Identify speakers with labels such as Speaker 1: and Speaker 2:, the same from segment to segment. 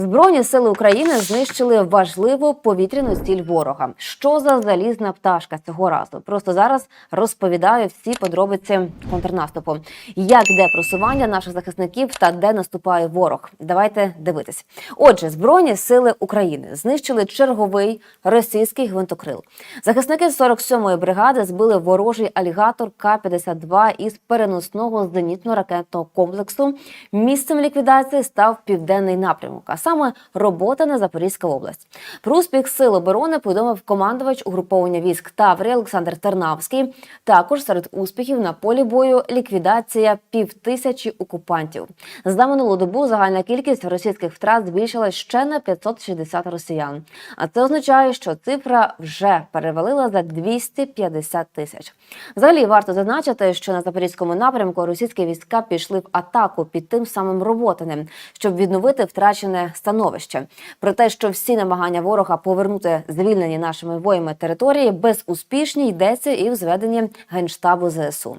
Speaker 1: Збройні сили України знищили важливу повітряну ціль ворога. Що за залізна пташка цього разу? Просто зараз розповідаю всі подробиці контрнаступу. Як йде просування наших захисників та де наступає ворог? Давайте дивитись. Отже, збройні сили України знищили черговий російський гвинтокрил. Захисники 47-ї бригади збили ворожий алігатор К-52 із переносного зенітно-ракетного комплексу. Місцем ліквідації став південний напрямок, а саме робота на Запорізька область. Про успіх сил оборони повідомив командувач угруповання військ Таврія Олександр Тернавський. Також серед успіхів на полі бою ліквідація півтисячі окупантів. За минулу добу загальна кількість російських втрат збільшилась ще на 560 росіян. А це означає, що цифра вже перевалила за 250 тисяч. Взагалі варто зазначити, що на запорізькому напрямку російські війська пішли в атаку під тим самим роботиним, щоб відновити втрачене становище. Про те, що всі намагання ворога повернути звільнені нашими воями території безуспішні йдеться і в зведенні генштабу ЗСУ.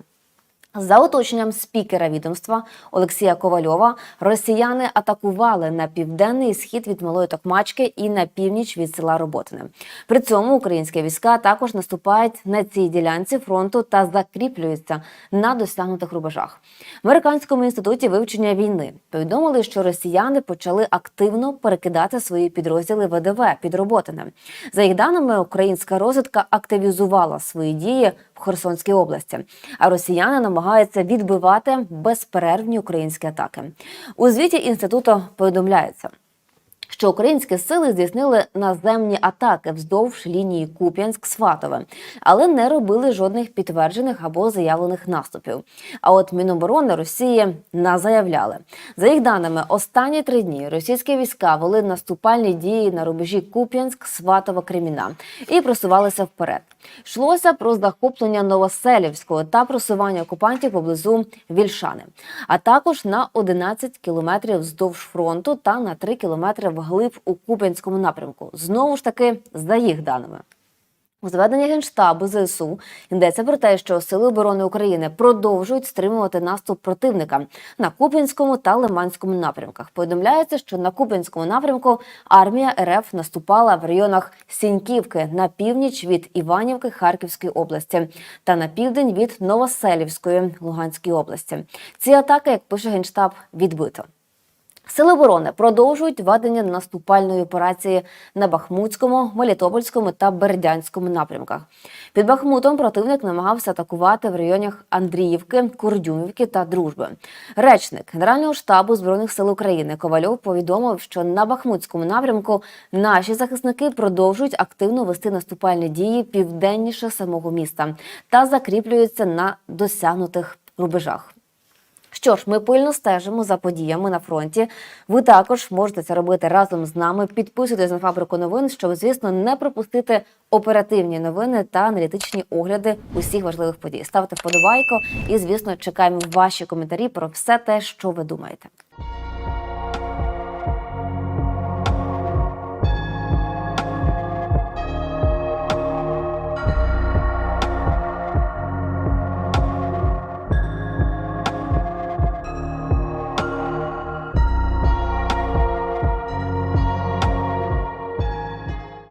Speaker 1: За уточненням спікера відомства Олексія Ковальова, росіяни атакували на південний схід від Малої Токмачки і на північ від села Роботине. При цьому українські війська також наступають на цій ділянці фронту та закріплюються на досягнутих рубежах. В американському інституті вивчення війни повідомили, що росіяни почали активно перекидати свої підрозділи ВДВ під Роботине. За їх даними, українська розвідка активізувала свої дії в Херсонській області, а росіяни намагаються відбивати безперервні українські атаки. У звіті інституту повідомляється. Що українські сили здійснили наземні атаки вздовж лінії Куп'янськ-Сватове, але не робили жодних підтверджених або заявлених наступів. А от Міноборони Росії не заявляли. За їх даними, останні три дні російські війська вели наступальні дії на рубежі Куп'янськ-Сватова Креміна і просувалися вперед. Йшлося про захоплення Новоселівського та просування окупантів поблизу Вільшани, а також на 11 кілометрів вздовж фронту та на 3 кілометри вглиб у Куп'янському напрямку. Знову ж таки, за їх даними. У зведенні Генштабу ЗСУ йдеться про те, що Сили оборони України продовжують стримувати наступ противника на Куп'янському та Лиманському напрямках. Повідомляється, що на Куп'янському напрямку армія РФ наступала в районах Сіньківки на північ від Іванівки Харківської області та на південь від Новоселівської Луганської області. Ці атаки, як пише Генштаб, відбито. Сили оборони продовжують ведення наступальної операції на Бахмутському, Мелітопольському та Бердянському напрямках. Під Бахмутом противник намагався атакувати в районах Андріївки, Курдюмівки та Дружби. Речник Генерального штабу збройних сил України Ковальов повідомив, що на Бахмутському напрямку наші захисники продовжують активно вести наступальні дії південніше самого міста та закріплюються на досягнутих рубежах. Що ж, ми пильно стежимо за подіями на фронті. Ви також можете це робити разом з нами. Підписуйтесь на фабрику новин, щоб, звісно, не пропустити оперативні новини та аналітичні огляди усіх важливих подій. Ставте вподобайку і, звісно, чекаємо ваші коментарі про все те, що ви думаєте.